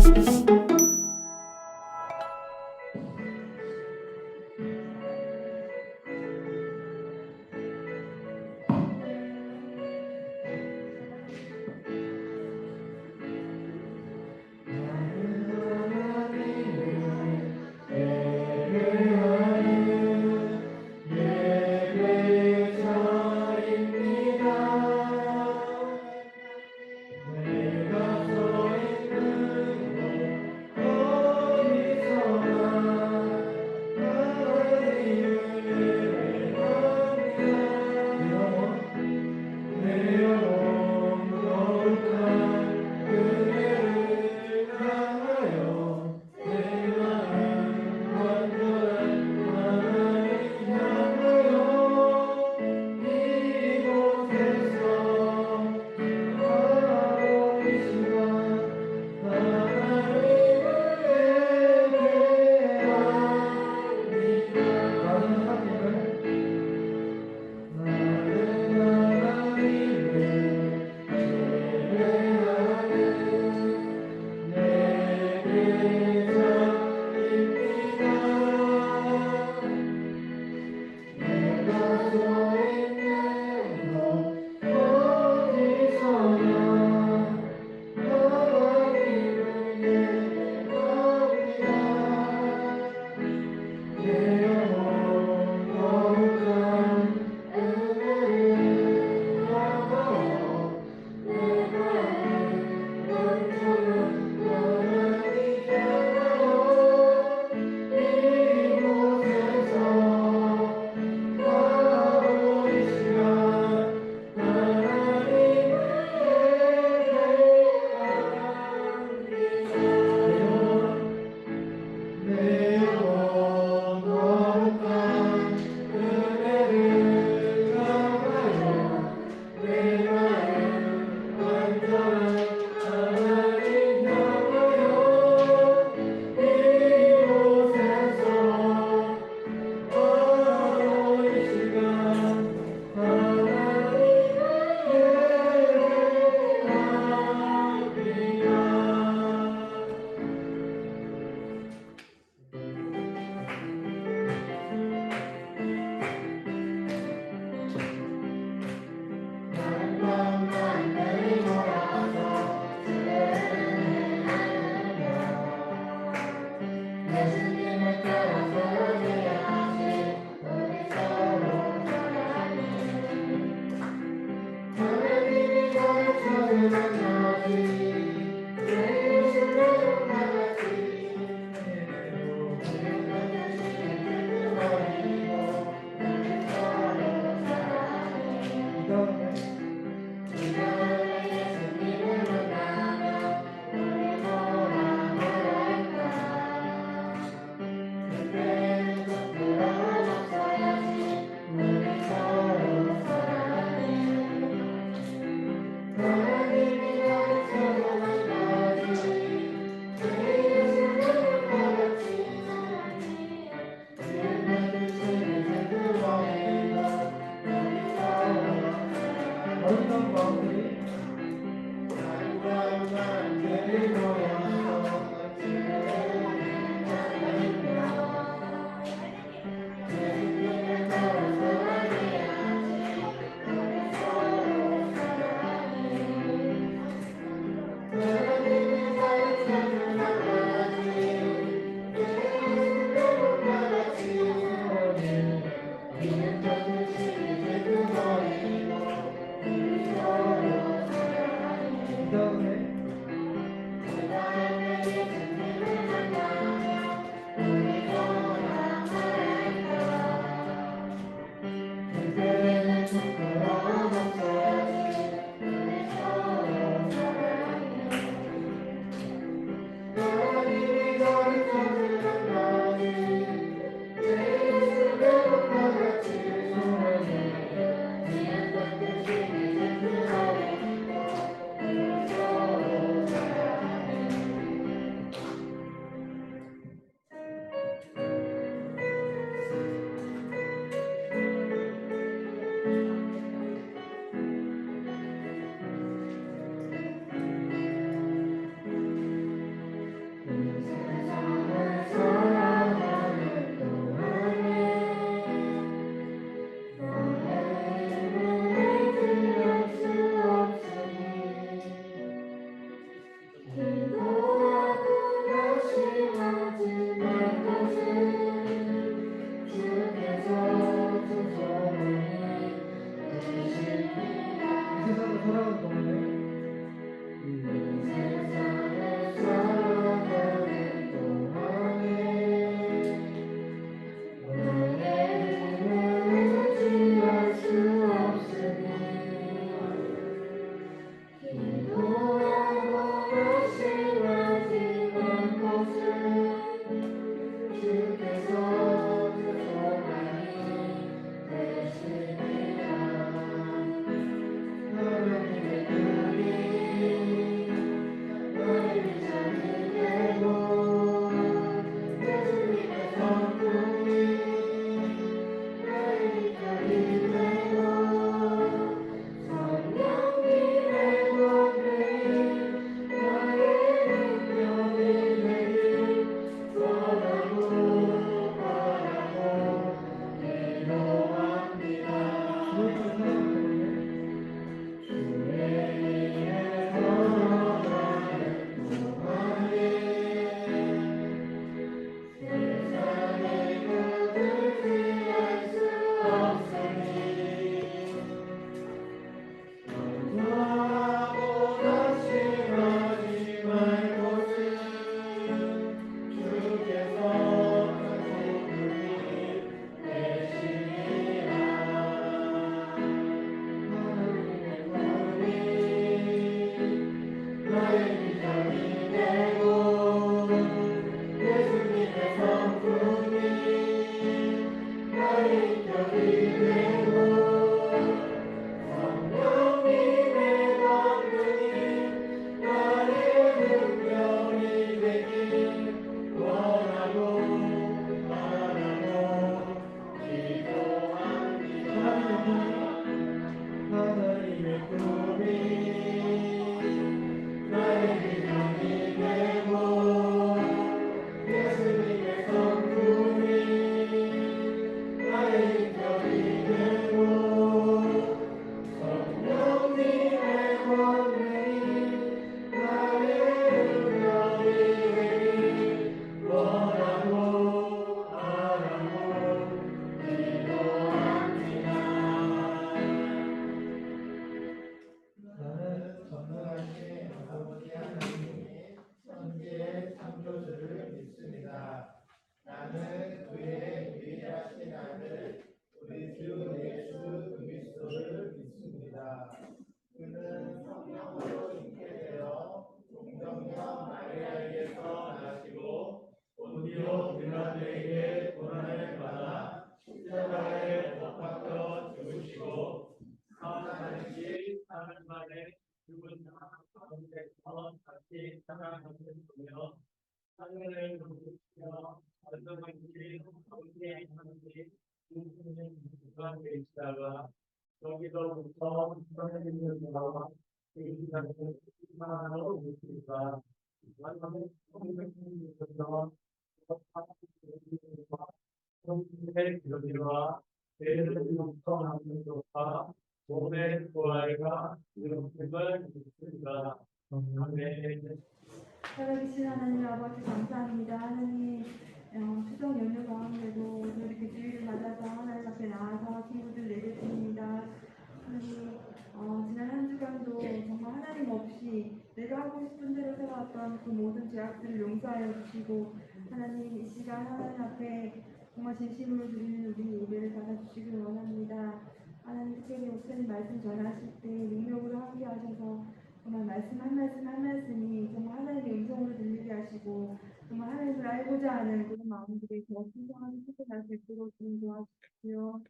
그 계시다가 여기서부터 하나님을 나와 계시다고 묻습니다. 완전히 성경에서 성경의 기록과 대를 용서하는 것과 몸의 부활과 이름을 믿습니다. 아멘. 살아계신 하나님 아버지 감사합니다. 하나님 어, 추석 연휴 가운데도 오늘 이렇게 주일을 맞아서 하나님 앞에 나와서 친구들 내겠습니다. 하나님 어, 지난 한 주간도 정말 하나님 없이 내가 하고 싶은 대로 살아왔던 그 모든 죄악들을 용서하여 주시고 하나님 이 시간 하나님 앞에 정말 진심으로 드리는 우리 예배를 받아주시길 원합니다. 하나님 특별히 목사님 말씀 전하실 때 능력으로 함께 하셔서 정말 말씀 한 말씀 한 말씀이 정말 하나님의 음성으로 들리게 하시고 정말 하나님을 알고자 하는 그런 마음들이 더 신성하게 생겨날 수 있도록 좀 도와주십시오.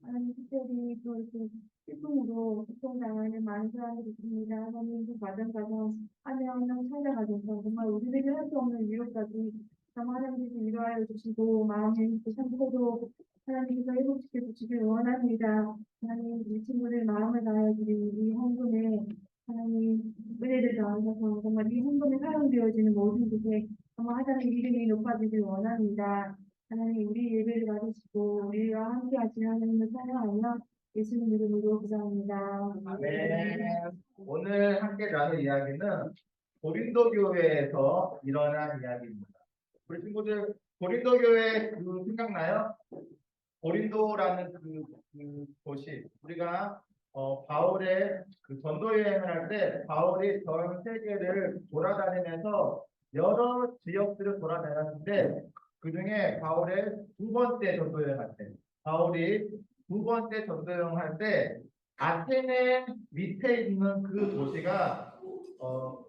하나님 특별히 또 이렇게 일품으로 고통당하는 많은 사람들이 있습니다. 하나님 그 과정 과정 한명한명 찾아가셔서 정말 우리에게 할수 없는 위로까지 정말 하나님께서 위로하여 주시고 마음의 그 상처도 하나님께서 회복시켜 주시길 원합니다. 하나님 이 친구들 마음을 다하여 드린 이 헌금에 하나님 은혜를 더하셔서 정말 이 헌금에 사용되어지는 모든 곳에 정말 하나님 이름이 높아지길 원합니다. 하나님 우리 예배를 받으시고 우리와 함께 하시는 하나님을 사랑하며 예수님 이름으로 기도합니다. 아멘. 오늘 함께 나눌 이야기는 고린도 교회에서 일어난 이야기입니다. 우리 친구들 고린도 교회 그 생각나요? 고린도라는 그, 그 곳이 우리가 어, 바울의 그 전도 여행을 할 때 바울이 전 세계를 돌아다니면서 여러 지역들을 돌아다녔는데 그 중에 바울의 두 번째 전도 여행 할 때 바울이 두 번째 전도 여행 할 때 아테네 밑에 있는 그 도시가 어,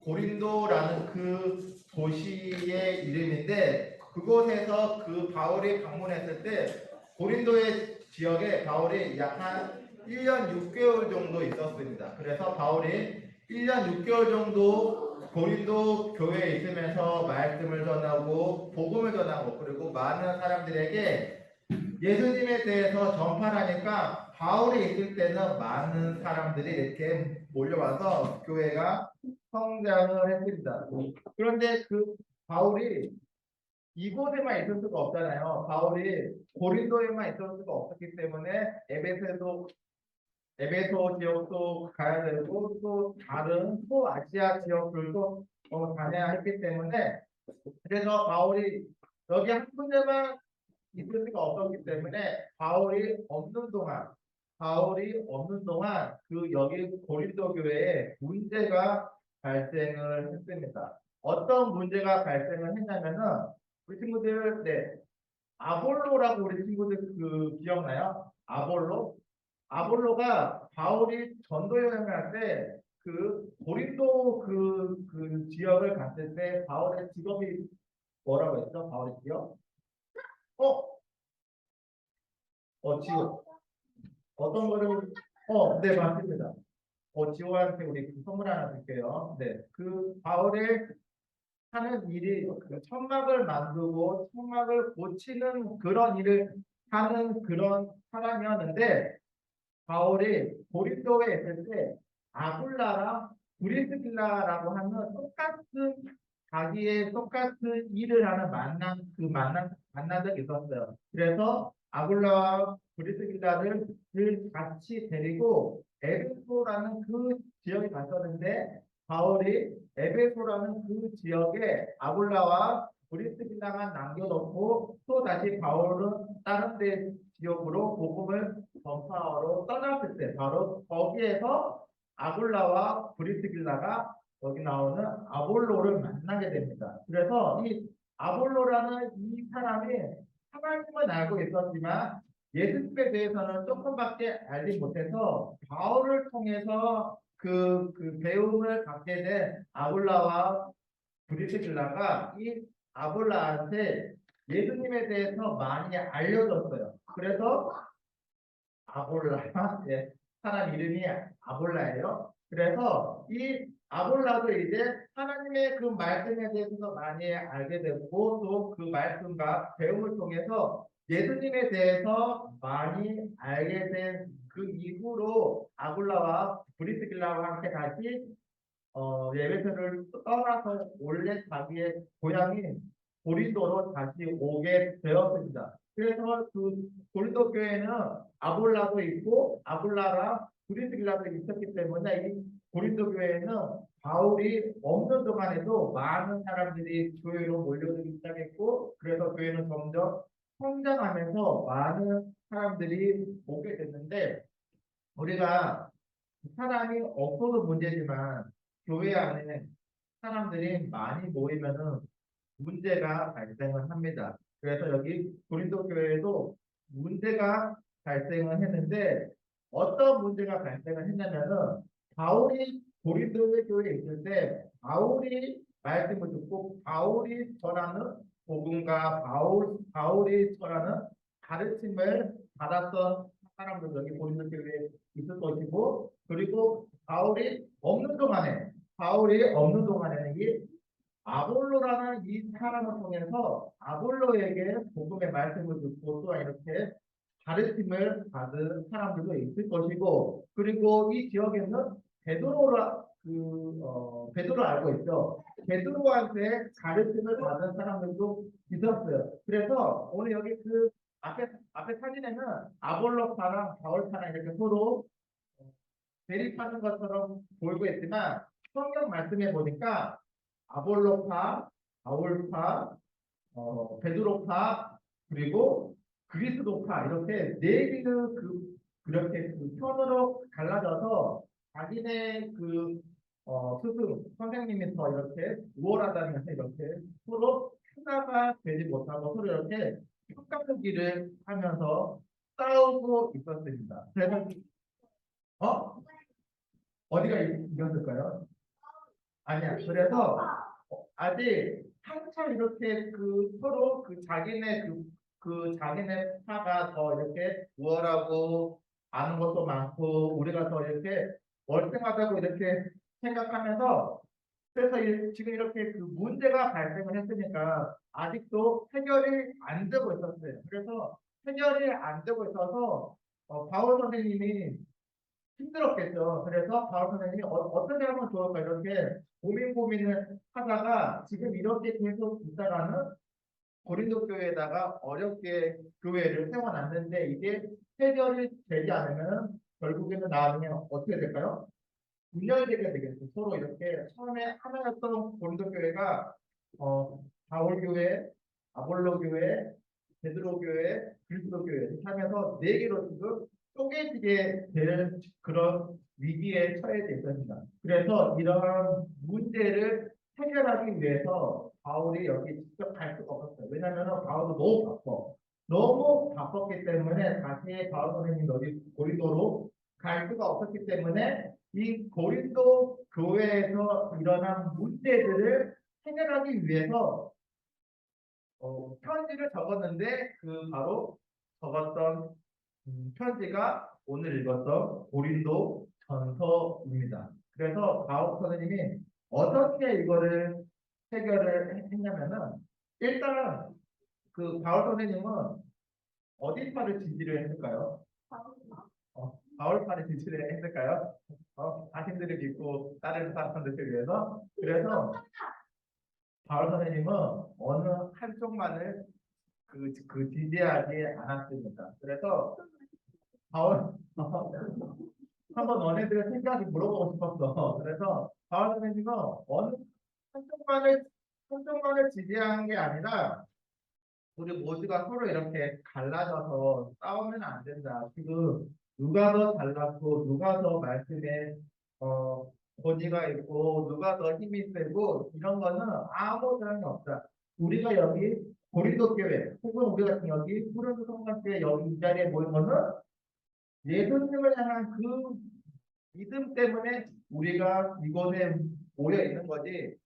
고린도라는 그 도시의 이름인데 그곳에서 그 바울이 방문했을 때 고린도의 지역에 바울이 약 한 1년 6개월 정도 있었습니다. 그래서 바울이 1년 6개월 정도 고린도 교회에 있으면서 말씀을 전하고 복음을 전하고 그리고 많은 사람들에게 예수님에 대해서 전파하니까 바울이 있을 때는 많은 사람들이 이렇게 몰려와서 교회가 성장을 했습니다. 그런데 그 바울이 이곳에만 있을 수가 없잖아요. 바울이 고린도에만 있을 수가 없었기 때문에 에베소도 에베소 지역도 가야 되고 또 다른 또 아시아 지역들도 어, 다녀야 했기 때문에 그래서 바울이 여기 한 군데만 있을 수가 없었기 때문에 바울이 없는 동안 바울이 없는 동안 그 여기 고린도 교회에 문제가 발생을 했습니다. 어떤 문제가 발생을 했냐면은 우리 친구들 네 아볼로라고 우리 친구들 그 기억나요? 아볼로? 아볼로가 바울이 전도 여행을 할 때 그 고린도 그, 그 지역을 갔을 때 바울의 직업이 뭐라고 했죠? 바울의 직업? 어? 어, 직업. 어떤 거를, 어, 네, 맞습니다. 어, 지호한테 우리 그 선물 하나 드릴게요. 네. 그 바울의 하는 일이 그 천막을 만들고 천막을 고치는 그런 일을 하는 그런 사람이었는데 바울이 고린도에 있을 때 아굴라랑 브리스길라라고 하는 똑같은 자기의 똑같은 일을 하는 만남 그 만남 만난 적이 있었어요. 그래서 아굴라와 브리스길라를 같이 데리고 에베소라는 그 지역에 갔었는데 바울이 에베소라는 그 지역에 아굴라와 브리스길라만 남겨놓고 또 다시 바울은 다른 데 지역으로 복음을 전파하러 떠났을 때 바로 거기에서 아굴라와 브리스길라가 여기 나오는 아볼로를 만나게 됩니다. 그래서 이 아볼로라는 이 사람이 하나님은 알고 있었지만 예수님에 대해서는 조금밖에 알지 못해서 바울을 통해서 그, 그 배움을 갖게 된 아볼라와 브리스길라가 이 아볼라한테 예수님에 대해서 많이 알려졌어요. 그래서 아볼라, 예, 사람 이름이 아볼라예요. 그래서 이 아볼라도 이제 하나님의 그 말씀에 대해서 많이 알게 됐고 또 그 말씀과 배움을 통해서 예수님에 대해서 많이 알게 된 그 이후로 아볼라와 브리스길라와 함께 다시 어, 예배소를 떠나서 원래 자기의 고향인 고린도로 다시 오게 되었습니다. 그래서 그 고린도 교회는 아볼라도 있고 아볼라랑 브리스길라도 있었기 때문에 이 고린도 교회는 바울이 없는 동안에도 많은 사람들이 교회로 몰려들기 시작했고 그래서 교회는 점점 성장하면서 많은 사람들이 오게 됐는데 우리가 사람이 없어도 문제지만 교회 안에 사람들이 많이 모이면은 문제가 발생을 합니다. 그래서 여기 고린도 교회에도 문제가 발생을 했는데 어떤 문제가 발생을 했냐면은 바울이 고린도 교회에 있을 때 바울이 말씀을 듣고 바울이 전하는 복음과 바울 바울이 전하는 가르침을 받았던 사람들 여기 고린도 교회에 있을 것이고 그리고 바울이 없는 동안에 바울이 없는 동안에는 이 아볼로라는 이 사람을 통해서 아볼로에게 복음의 말씀을 듣고 또 이렇게 가르침을 받은 사람들도 있을 것이고 그리고 이 지역에는 베드로라 그 어, 베드로 알고 있죠. 베드로한테 가르침을 받은 사람들도 있었어요. 그래서 오늘 여기 그 앞에 앞에 사진에는 아볼로파랑 바울파랑 이렇게 서로 어, 대립하는 것처럼 보이고 있지만 성경 말씀에 보니까 아볼로파, 바울파, 어, 베드로파 그리고 그리스도파 이렇게 네 개의 그 그렇게 그 편으로 갈라져서 자기네 그 어, 스승 선생님이 더 이렇게 우월하다면서 이렇게 서로 하나가 되지 못하고 서로 이렇게 격가르기를 하면서 싸우고 있었습니다. 그래서 어 어디가 이- 이겼을까요? 아니야. 그래서 어, 아직 한참 이렇게 그 서로 그 자기네 그, 그 자기네 파가 더 이렇게 우월하고 아는 것도 많고 우리가 더 이렇게 월등하다고 이렇게 생각하면서 그래서 이- 지금 이렇게 그 문제가 발생을 했으니까 아직도 해결이 안 되고 있었어요. 그래서 해결이 안 되고 있어서 어, 바울 선생님이 힘들었겠죠. 그래서 바울 선생님이 어, 어떻게 하면 좋을까 이렇게 고민 고민을 하다가 지금 이렇게 계속 있다가는 고린도 교회에다가 어렵게 교회를 세워놨는데 이게 해결이 되지 않으면 결국에는 나중에 어떻게 될까요? 분열되게 되겠죠. 서로 이렇게 처음에 하나였던 고린도 교회가 어, 바울 교회, 아볼로 교회, 베드로 교회, 그리스도 교회 이렇게 하면서 네 개로 지금 쪼개지게 될 그런 위기에 처해져 있습니다. 그래서 이러한 문제를 해결하기 위해서 바울이 여기 직접 갈 수가 없었어요. 왜냐하면 바울도 너무 바빠. 너무 바빴기 때문에 다시 바울 선생님 여기 고린도로 갈 수가 없었기 때문에 이 고린도 교회에서 일어난 문제들을 해결하기 위해서 어, 편지를 적었는데 그 바로 적었던 음, 편지가 오늘 읽었던 고린도 전서입니다. 그래서 바울 선생님이 어떻게 이거를 해결을 했- 했냐면은 일단 그 바울 선생님은 어디 파를 지지를 했을까요? 어, 바울 파를 지지를 했을까요? 어, 자신들을 믿고 따르는 사람들을 위해서 그래서 바울 선생님은 어느 한쪽만을 그, 그 지지하지 않았습니다. 그래서 바울 한번 너네들의 생각이 물어보고 싶었어. 그래서 바울 선생님은 어느 한쪽만을 한쪽만을 지지한 게 아니라 우리 모두가 서로 이렇게 갈라져서 싸우면 안 된다. 지금 누가 더 잘났고 누가 더 말씀에 어 권위가 있고 누가 더 힘이 세고 이런 거는 아무 소용이 없다. 우리가 여기 고린도 교회 혹은 우리 같은 여기 푸른도 성관교회 여기 이 자리에 모인 거는 예수님을 향한 그 믿음 때문에 우리가 이곳에 모여 있는 거지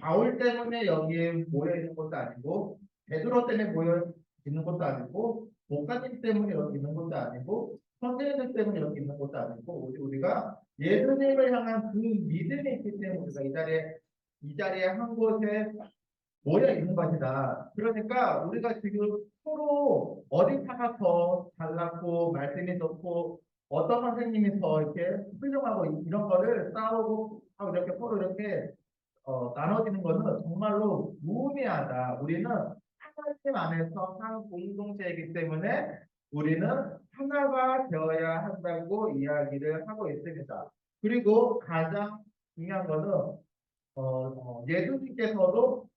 바울 때문에 여기에 모여 있는 것도 아니고 베드로 때문에 모여 있는 것도 아니고 목사님 때문에 여기 있는 것도 아니고 선생님들 때문에 여기 있는 것도 아니고 우리 우리가 예수님을 향한 그 믿음이 있기 때문에 우리가 이 자리에 이 자리에 한 곳에 모여 있는 것이다. 그러니까 우리가 지금 서로 어디 차가 더 잘났고 말씀이 좋고 어떤 선생님이 더 이렇게 훌륭하고 이- 이런 거를 싸우고 하고 이렇게 서로 이렇게 어, 나눠지는 것은 정말로 무의미하다. 우리는 하나님 안에서 한 공동체이기 때문에 우리는 하나가 되어야 한다고 이야기를 하고 있습니다. 그리고 가장 중요한 것은 어, 어, 예수님께서도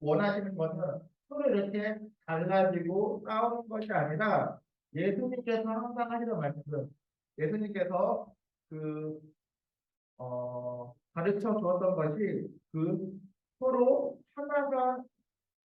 원하시는 것은 서로 이렇게 갈라지고 싸우는 것이 아니라 예수님께서 항상 하시는 말씀은 예수님께서 그 어, 가르쳐 주었던 것이 그 서로 하나가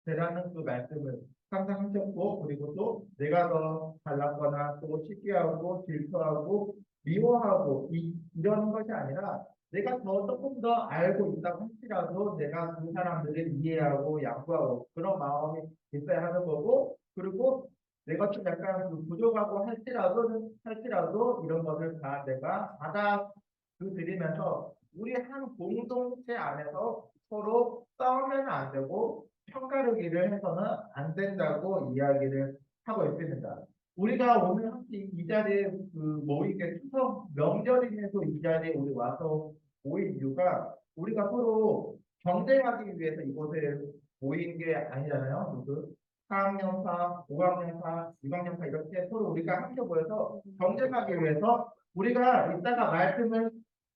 되라는 그 말씀을 항상 하셨고 그리고 또 내가 더 잘났거나 또 시기하고 질투하고 미워하고 이, 이러는 것이 아니라 내가 더 조금 더 알고 있다고 할지라도 내가 그 사람들을 이해하고 양보하고 그런 마음이 있어야 하는 거고 그리고 내가 좀 약간 그 부족하고 할지라도 할지라도 이런 것을 다 내가 받아 그 드리면서 우리 한 공동체 안에서 서로 싸우면 안 되고 평가르기를 해서는 안 된다고 이야기를 하고 있습니다. 우리가 오늘 함께 이 자리에 그 모인 게 추석 명절임에도 이 자리에 우리 와서 모인 이유가 우리가 서로 경쟁하기 위해서 이곳에 모인 게 아니잖아요. 그 4학년파, 5학년파, 6학년파 이렇게 서로 우리가 함께 모여서 경쟁하기 위해서 우리가 이따가 말씀을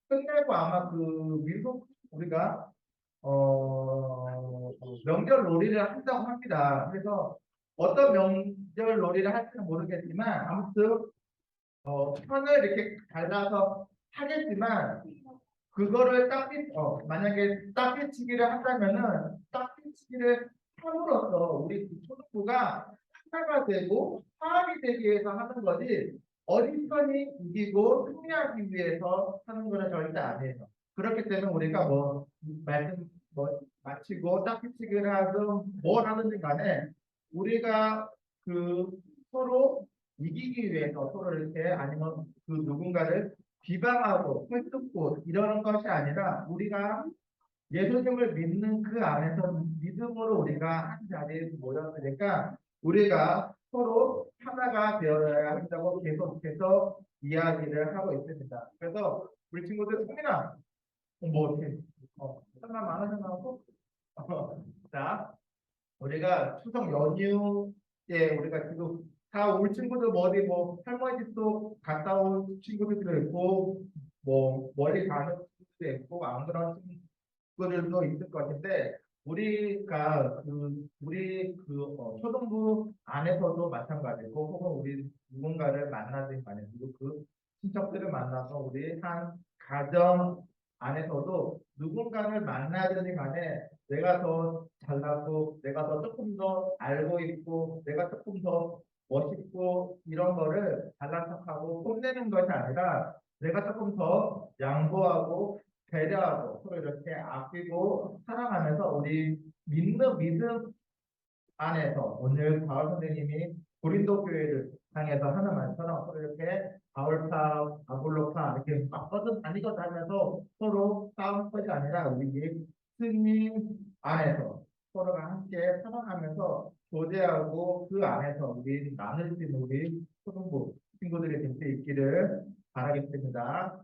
끝내고 아마 그 민속 우리가 어 명절 놀이를 한다고 합니다. 그래서 어떤 명절 놀이를 할지는 모르겠지만 아무튼 어 편을 이렇게 갈라서 하겠지만 그거를 딱히 어 만약에 딱히치기를 한다면은 딱히치기를 함으로써 우리 그 초등부가 하나가 되고 화합이 되기 위해서 하는 거지 어디 편이 이기고 승리하기 위해서 하는 거는 절대 아니에요. 그렇기 때문에 우리가 뭐 말씀 뭐 마치고 딱지치기를 하든 뭘 하든지 간에 우리가 그 서로 이기기 위해서 서로 이렇게 아니면 그 누군가를 비방하고 헐뜯고 이러는 것이 아니라 우리가 예수님을 믿는 그 안에서 믿음으로 우리가 한 자리에 모였으니까 우리가 서로 하나가 되어야 한다고 계속해서 이야기를 하고 있습니다. 그래서 우리 친구들 성민아 뭐 어떻게 어 잠깐 많아져나고? 자 우리가 추석 연휴에 우리가 지금 다 올 친구들 뭐 어디 뭐 할머니 집도 갔다 온 친구들도 있고 뭐 멀리 가는 친구들도 있고 안 그런 친구들도 있을 것 같은데 우리가 그 우리 그 어, 초등부 안에서도 마찬가지고 혹은 우리 누군가를 만나든 간에 그리고 그 친척들을 만나서 우리 한 가정 안에서도 누군가를 만나든 간에 내가 더 잘나고 내가 더 조금 더 알고 있고 내가 조금 더 멋있고 이런 거를 잘난 척하고 뽐내는 것이 아니라 내가 조금 더 양보하고 배려하고 서로 이렇게 아끼고 사랑하면서 우리 믿는 믿음 안에서 오늘 바울 선생님이 고린도 교회를 향해서 하는 말처럼 서로 이렇게 바울파, 아볼로파 이렇게 막 뻗어다니고 다니면서 서로 싸우는 것이 아니라 우리 예수님 안에서 서로가 함께 사랑하면서 교제하고 그 안에서 우리 나눌 수 있는 우리 초등부 친구들이 될수 있기를 바라겠습니다.